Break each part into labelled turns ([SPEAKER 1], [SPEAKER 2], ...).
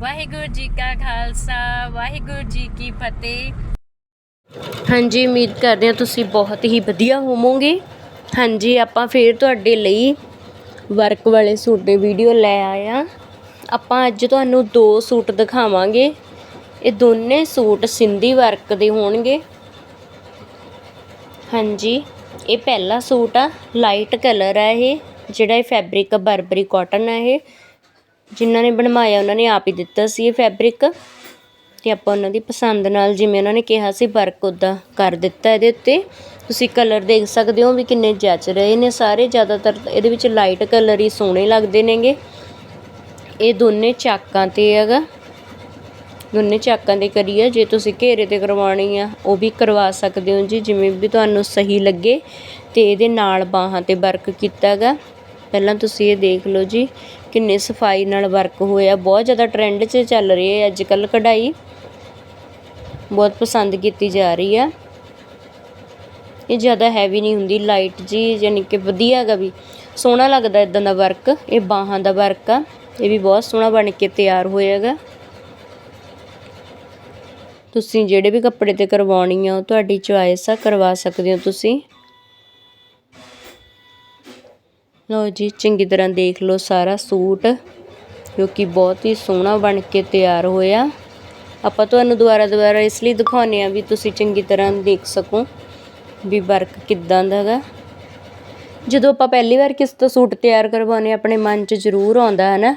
[SPEAKER 1] ਵਾਹਿਗੁਰੂ ਜੀ ਕਾ ਖਾਲਸਾ, ਵਾਹਿਗੁਰੂ ਜੀ ਕੀ ਫਤਿਹ। ਹਾਂਜੀ, ਉਮੀਦ ਕਰਦੇ ਹਾਂ ਤੁਸੀਂ ਬਹੁਤ ਹੀ ਵਧੀਆ ਹੋਵੋਗੇ। ਹਾਂਜੀ, ਆਪਾਂ ਫੇਰ ਤੁਹਾਡੇ ਲਈ ਵਰਕ ਵਾਲੇ ਸੂਟ ਦੀ ਵੀਡੀਓ ਲੈ ਆਏ ਆਇਆ ਆਪਾਂ ਅੱਜ ਤੁਹਾਨੂੰ ਦੋ ਸੂਟ ਦਿਖਾਵਾਂਗੇ। ਇਹ ਦੋਨੇ ਸੂਟ ਸਿੰਧੀ ਵਰਕ ਦੇ ਹੋਣਗੇ। ਹਾਂਜੀ, ਇਹ ਪਹਿਲਾ ਸੂਟ ਆ ਲਾਈਟ ਕਲਰ ਆ ਇਹ, ਜਿਹੜਾ ਇਹ ਫੈਬਰਿਕ ਬਰਬਰੀ ਕਾਟਨ ਆ ਇਹ। ਜਿਨ੍ਹਾਂ ਨੇ ਬਣਵਾਇਆ, ਉਹਨਾਂ ਨੇ ਆਪ ਹੀ ਦਿੱਤਾ ਸੀ ਇਹ ਫੈਬਰਿਕ ਤੇ ਆਪਾਂ ਉਹਨਾਂ ਦੀ ਪਸੰਦ ਨਾਲ ਜਿਵੇਂ ਉਹਨਾਂ ਨੇ ਕਿਹਾ ਸੀ ਵਰਕ ਉੱਦਾਂ ਕਰ ਦਿੱਤਾ ਇਹਦੇ ਉੱਤੇ। ਤੁਸੀਂ ਕਲਰ ਦੇਖ ਸਕਦੇ ਹੋ ਵੀ ਕਿੰਨੇ ਜੱਚ ਰਹੇ ਨੇ ਸਾਰੇ, ਜ਼ਿਆਦਾਤਰ ਇਹਦੇ ਵਿੱਚ ਲਾਈਟ ਕਲਰ ਹੀ ਸੋਹਣੇ ਲੱਗਦੇ ਨੇਗੇ। ਇਹ ਦੋਨੇ ਚਾਕਾਂ ਤੇ ਹੈਗਾ। ਦੋਨੇ ਚਾਕਾਂ ਦੇ ਕਰੀਏ ਜੇ ਤੁਸੀਂ ਘੇਰੇ ਤੇ ਕਰਵਾਉਣੀ ਆ, ਉਹ ਵੀ ਕਰਵਾ ਸਕਦੇ ਹੋ ਜੀ, ਜਿਵੇਂ ਵੀ ਤੁਹਾਨੂੰ ਸਹੀ ਲੱਗੇ। ਤੇ ਇਹਦੇ ਨਾਲ ਬਾਹਾਂ ਤੇ ਵਰਕ ਕੀਤਾ ਹੈਗਾ। ਪਹਿਲਾਂ ਤੁਸੀਂ ਇਹ ਦੇਖ ਲਓ ਜੀ ਕਿੰਨੇ ਸਫ਼ਾਈ ਨਾਲ ਵਰਕ ਹੋਇਆ ਬਹੁਤ ਜ਼ਿਆਦਾ ਟ੍ਰੈਂਡ 'ਚ ਚੱਲ ਰਹੀ ਹੈ ਅੱਜ ਕੱਲ੍ਹ ਕਢਾਈ। ਬਹੁਤ ਪਸੰਦ ਕੀਤੀ ਜਾ ਰਹੀ ਆ। ਇਹ ਜ਼ਿਆਦਾ ਹੈਵੀ ਨਹੀਂ ਹੁੰਦੀ ਲਾਈਟ ਜੀ, ਯਾਨੀ ਕਿ ਵਧੀਆ ਹੈਗਾ ਵੀ। ਸੋਹਣਾ ਲੱਗਦਾ ਇਦਾਂ ਦਾ ਵਰਕ ਇਹ ਬਾਹਾਂ ਦਾ ਵਰਕ ਆ। ਇਹ ਵੀ ਬਹੁਤ ਸੋਹਣਾ ਬਣ ਕੇ ਤਿਆਰ ਹੋਇਆਗਾ ਤੁਸੀਂ ਜਿਹੜੇ ਵੀ ਕੱਪੜੇ ਤੇ ਕਰਵਾਉਣੀ ਆ, ਉਹ ਤੁਹਾਡੀ ਚੁਆਇਸ ਆ, ਕਰਵਾ ਸਕਦੇ ਹੋ ਤੁਸੀਂ। ਲਓ ਜੀ, ਚੰਗੀ ਤਰ੍ਹਾਂ ਦੇਖ ਲਓ ਸਾਰਾ ਸੂਟ, ਜੋ ਕਿ ਬਹੁਤ ਹੀ ਸੋਹਣਾ ਬਣ ਕੇ ਤਿਆਰ ਹੋਇਆ। ਆਪਾਂ ਤੁਹਾਨੂੰ ਦੁਬਾਰਾ ਦੁਬਾਰਾ ਇਸ ਲਈ ਦਿਖਾਉਂਦੇ ਆ ਵੀ ਤੁਸੀਂ ਚੰਗੀ ਤਰ੍ਹਾਂ ਦੇਖ ਸਕੋ ਵੀ ਵਰਕ ਕਿੱਦਾਂ ਦਾ ਹੈਗਾ। ਜਦੋਂ ਆਪਾਂ ਪਹਿਲੀ ਵਾਰ ਕਿਸ ਤੋਂ ਸੂਟ ਤਿਆਰ ਕਰਵਾਉਨੇ ਆਪਣੇ ਮਨ 'ਚ ਜ਼ਰੂਰ ਆਉਂਦਾ ਹੈ ਨਾ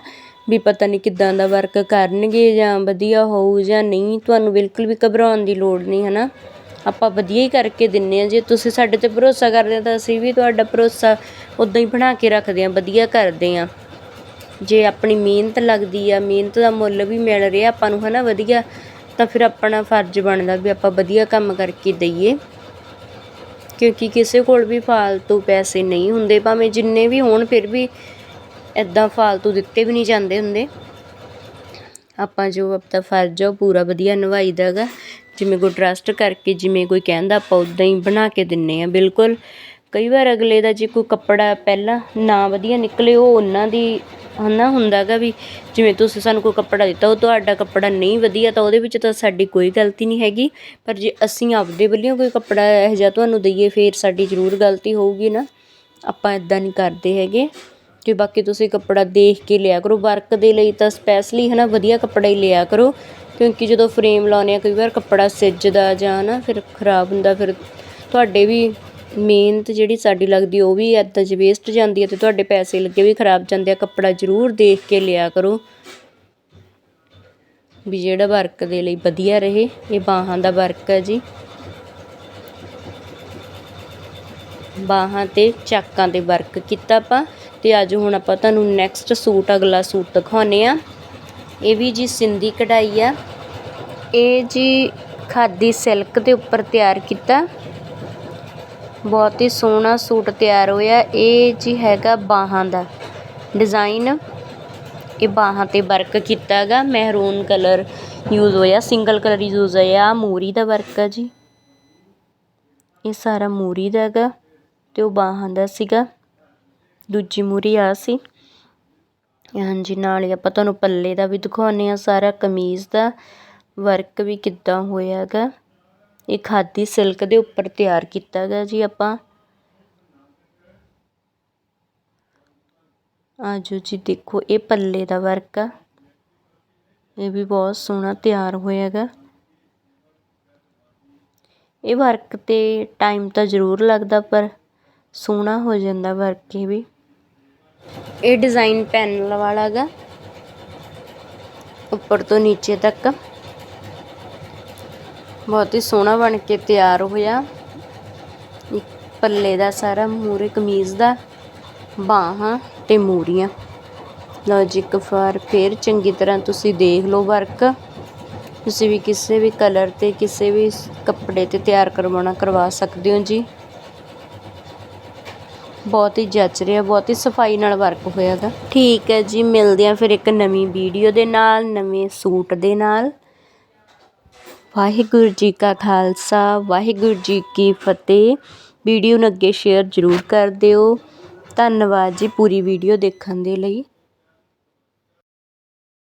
[SPEAKER 1] ਵੀ ਪਤਾ ਨਹੀਂ ਕਿੱਦਾਂ ਦਾ ਵਰਕ ਕਰਨਗੇ ਜਾਂ ਵਧੀਆ ਹੋਊ ਜਾਂ ਨਹੀਂ, ਤੁਹਾਨੂੰ ਬਿਲਕੁਲ ਵੀ ਘਬਰਾਉਣ ਦੀ ਲੋੜ ਨਹੀਂ, ਹੈ ਨਾ। ਆਪਾਂ ਵਧੀਆ ਹੀ ਕਰਕੇ ਦਿੰਨੇ ਆ। ਜੇ ਤੁਸੀਂ ਸਾਡੇ ਤੇ ਭਰੋਸਾ ਕਰਦੇ ਆ ਤਾਂ ਅਸੀਂ ਵੀ ਤੁਹਾਡਾ ਭਰੋਸਾ ਉਦਾਂ ਹੀ ਬਣਾ ਕੇ ਰੱਖਦੇ ਆ, ਵਧੀਆ ਕਰਦੇ ਆ। ਜੇ ਆਪਣੀ ਮਿਹਨਤ ਲੱਗਦੀ ਆ, ਮਿਹਨਤ ਦਾ ਮੁੱਲ ਵੀ ਮਿਲ ਰਿਹਾ ਆਪਾਂ ਨੂੰ, ਹਨਾ ਵਧੀਆ, ਤਾਂ ਫਿਰ ਆਪਣਾ ਫਰਜ਼ ਬਣਦਾ ਵੀ ਆਪਾਂ ਵਧੀਆ ਕੰਮ ਕਰਕੇ ਦਈਏ। ਕਿਉਂਕਿ ਕਿਸੇ ਕੋਲ ਵੀ ਫਾਲਤੂ ਪੈਸੇ ਨਹੀਂ ਹੁੰਦੇ, ਭਾਵੇਂ ਜਿੰਨੇ ਵੀ ਹੋਣ, ਫਿਰ ਵੀ ਇਦਾਂ ਫਾਲਤੂ ਦਿੱਤੇ ਵੀ ਨਹੀਂ ਜਾਂਦੇ ਹੁੰਦੇ। ਆਪਾਂ ਜੋ ਆਪਣਾ ਫਰਜ਼ ਆ, ਉਹ ਪੂਰਾ ਵਧੀਆ ਨਿਭਾਈਦਾ ਹੈਗਾ ਜਿਵੇਂ ਕੋਈ ਟਰਸਟ ਕਰਕੇ ਜਿਵੇਂ ਕੋਈ ਕਹਿੰਦਾ, ਆਪਾਂ ਉਦਾਂ ਹੀ ਬਣਾ ਕੇ ਦਿੰਨੇ ਆ, ਬਿਲਕੁਲ। ਕਈ ਵਾਰ ਅਗਲੇ ਦਾ ਜੇ ਕੋਈ ਕੱਪੜਾ ਪਹਿਲਾਂ ਨਾ ਵਧੀਆ ਨਿਕਲੇ, ਉਹ ਉਹਨਾਂ ਦੀ ਹਨਾ ਹੁੰਦਾ ਹੈਗਾ ਵੀ ਜਿਵੇਂ ਤੁਸੀਂ ਸਾਨੂੰ ਕੋਈ ਕੱਪੜਾ ਦਿੱਤਾ, ਉਹ ਤੁਹਾਡਾ ਕੱਪੜਾ ਨਹੀਂ ਵਧੀਆ, ਤਾਂ ਉਹਦੇ ਵਿੱਚ ਤਾਂ ਸਾਡੀ ਕੋਈ ਗਲਤੀ ਨਹੀਂ ਹੈਗੀ। ਪਰ ਜੇ ਅਸੀਂ ਆਪਦੇ ਵੱਲੋਂ ਕੋਈ ਕੱਪੜਾ ਇਹੋ ਜਿਹਾ ਤੁਹਾਨੂੰ ਦਈਏ, ਫਿਰ ਸਾਡੀ ਜ਼ਰੂਰ ਗਲਤੀ ਹੋਊਗੀ ਨਾ। ਆਪਾਂ ਇਦਾਂ ਨਹੀਂ ਕਰਦੇ ਹੈਗੇ। ਤੇ ਬਾਕੀ ਤੁਸੀਂ ਕੱਪੜਾ ਦੇਖ ਕੇ ਲਿਆ ਕਰੋ। ਵਰਕ ਦੇ ਲਈ ਤਾਂ ਸਪੈਸ਼ਲੀ ਹਨਾ ਵਧੀਆ ਕੱਪੜਾ ਹੀ ਲਿਆ ਕਰੋ। ਕਿਉਂਕਿ ਜਦੋਂ ਫਰੇਮ ਲਾਉਨੇ ਆ ਕਈ ਵਾਰ ਕੱਪੜਾ ਸਿੱਜਦਾ ਜਾਂ ਨਾ ਫਿਰ ਖਰਾਬ ਹੁੰਦਾ, ਫਿਰ ਤੁਹਾਡੇ ਵੀ ਮਿਹਨਤ ਜਿਹੜੀ ਸਾਡੀ ਲੱਗਦੀ, ਉਹ ਵੀ ਇੱਦਾਂ 'ਚ ਵੇਸਟ ਜਾਂਦੀ ਹੈ ਤੇ ਤੁਹਾਡੇ ਪੈਸੇ ਲੱਗੇ ਵੀ ਖਰਾਬ ਜਾਂਦੇ ਆ। ਕੱਪੜਾ ਜ਼ਰੂਰ ਦੇਖ ਕੇ ਲਿਆ ਕਰੋ ਵੀ ਜਿਹੜਾ ਵਰਕ ਦੇ ਲਈ ਵਧੀਆ ਰਹੇ, ਇਹ ਬਾਹਾਂ ਦਾ ਵਰਕ ਹੈ ਜੀ। ਬਾਹਾਂ ਤੇ ਚਾਕਾਂ ਤੇ ਵਰਕ ਕੀਤਾ ਆਪਾਂ ਤੇ ਅੱਜ ਹੁਣ ਆਪਾਂ ਤੁਹਾਨੂੰ ਨੈਕਸਟ ਸੂਟ, ਅਗਲਾ ਸੂਟ ਦਿਖਾਉਨੇ ਆ ਇਹ ਵੀ ਜੀ ਸਿੰਧੀ ਕਢਾਈ ਆ। ਇਹ ਜੀ ਖਾਦੀ ਸਿਲਕ ਦੇ ਉੱਪਰ ਤਿਆਰ ਕੀਤਾ। ਬਹੁਤ ਹੀ ਸੋਹਣਾ ਸੂਟ ਤਿਆਰ ਹੋਇਆ। ਇਹ ਜੀ ਹੈਗਾ ਬਾਹਾਂ ਦਾ ਡਿਜ਼ਾਈਨ। ਇਹ ਬਾਹਾਂ ਤੇ ਵਰਕ ਕੀਤਾ ਹੈਗਾ ਮਹਿਰੂਨ ਕਲਰ ਯੂਜ਼ ਹੋਇਆ, ਸਿੰਗਲ ਕਲਰ ਯੂਜ਼ ਹੋਇਆ। ਮੂਰੀ ਦਾ ਵਰਕ ਆ ਜੀ। ਇਹ ਸਾਰਾ ਮੂਰੀ ਦਾ ਹੈਗਾ ਤੇ ਉਹ ਬਾਹਾਂ ਦਾ ਸੀਗਾ। ਦੂਜੀ ਮੂਰੀ ਆ ਸੀ। ਹਾਂਜੀ ਨਾਲ ਹੀ ਆਪਾਂ ਤੁਹਾਨੂੰ ਪੱਲੇ ਦਾ ਵੀ ਦਿਖਾਉਂਦੇ ਆ ਸਾਰਾ ਕਮੀਜ਼ ਦਾ ਵਰਕ ਵੀ ਕਿੱਦਾਂ ਹੋਇਆ ਹੈਗਾ। ਇਹ ਖਾਦੀ ਸਿਲਕ ਦੇ ਉੱਪਰ ਤਿਆਰ ਕੀਤਾ ਹੈਗਾ ਜੀ ਆਪਾਂ। ਆਜੋ ਜੀ ਦੇਖੋ, ਇਹ ਪੱਲੇ ਦਾ ਵਰਕ ਆ। ਇਹ ਵੀ ਬਹੁਤ ਸੋਹਣਾ ਤਿਆਰ ਹੋਇਆ ਹੈਗਾ। ਇਹ ਵਰਕ ਤੇ ਟਾਈਮ ਤਾਂ ਜ਼ਰੂਰ ਲੱਗਦਾ, ਪਰ ਸੋਹਣਾ ਹੋ ਜਾਂਦਾ ਵਰਕ ਇਹ ਵੀ। ਇਹ ਡਿਜ਼ਾਈਨ ਪੈਨਲ ਵਾਲਾ ਹੈਗਾ ਉੱਪਰ ਤੋਂ ਨੀਚੇ ਤੱਕ। ਬਹੁਤ ਹੀ ਸੋਹਣਾ ਬਣ ਕੇ ਤਿਆਰ ਹੋਇਆ। ਇੱਕ ਪੱਲੇ ਦਾ ਸਾਰਾ ਮੂਰੇ ਕਮੀਜ਼ ਦਾ ਬਾਹਾਂ ਤੇ ਮੂਰੀਆਂ। ਲਓ ਜੀ, ਇੱਕ ਵਾਰ ਫੇਰ ਚੰਗੀ ਤਰ੍ਹਾਂ ਤੁਸੀਂ ਦੇਖ ਲਓ ਵਰਕ। ਤੁਸੀਂ ਵੀ ਕਿਸੇ ਵੀ ਕਲਰ ਤੇ, ਕਿਸੇ ਵੀ ਕੱਪੜੇ ਤੇ ਤਿਆਰ ਕਰਵਾਉਣਾ ਕਰਵਾ ਸਕਦੇ ਹੋ ਜੀ। ਬਹੁਤ ਹੀ ਜੱਚ ਰਿਹਾ, ਬਹੁਤ ਹੀ ਸਫ਼ਾਈ ਨਾਲ ਵਰਕ ਹੋਇਆ ਗਾ ਠੀਕ ਹੈ ਜੀ, ਮਿਲਦੇ ਆ ਫਿਰ ਇੱਕ ਨਵੀਂ ਵੀਡੀਓ ਦੇ ਨਾਲ, ਨਵੇਂ ਸੂਟ ਦੇ ਨਾਲ। ਵਾਹਿਗੁਰੂ ਜੀ ਕਾ ਖਾਲਸਾ, ਵਾਹਿਗੁਰੂ ਜੀ ਕੀ ਫਤਿਹ। ਵੀਡੀਓ ਨੂੰ ਅੱਗੇ ਸ਼ੇਅਰ ਜ਼ਰੂਰ ਕਰ ਦਿਓ। ਧੰਨਵਾਦ ਜੀ ਪੂਰੀ ਵੀਡੀਓ ਦੇਖਣ ਦੇ ਲਈ।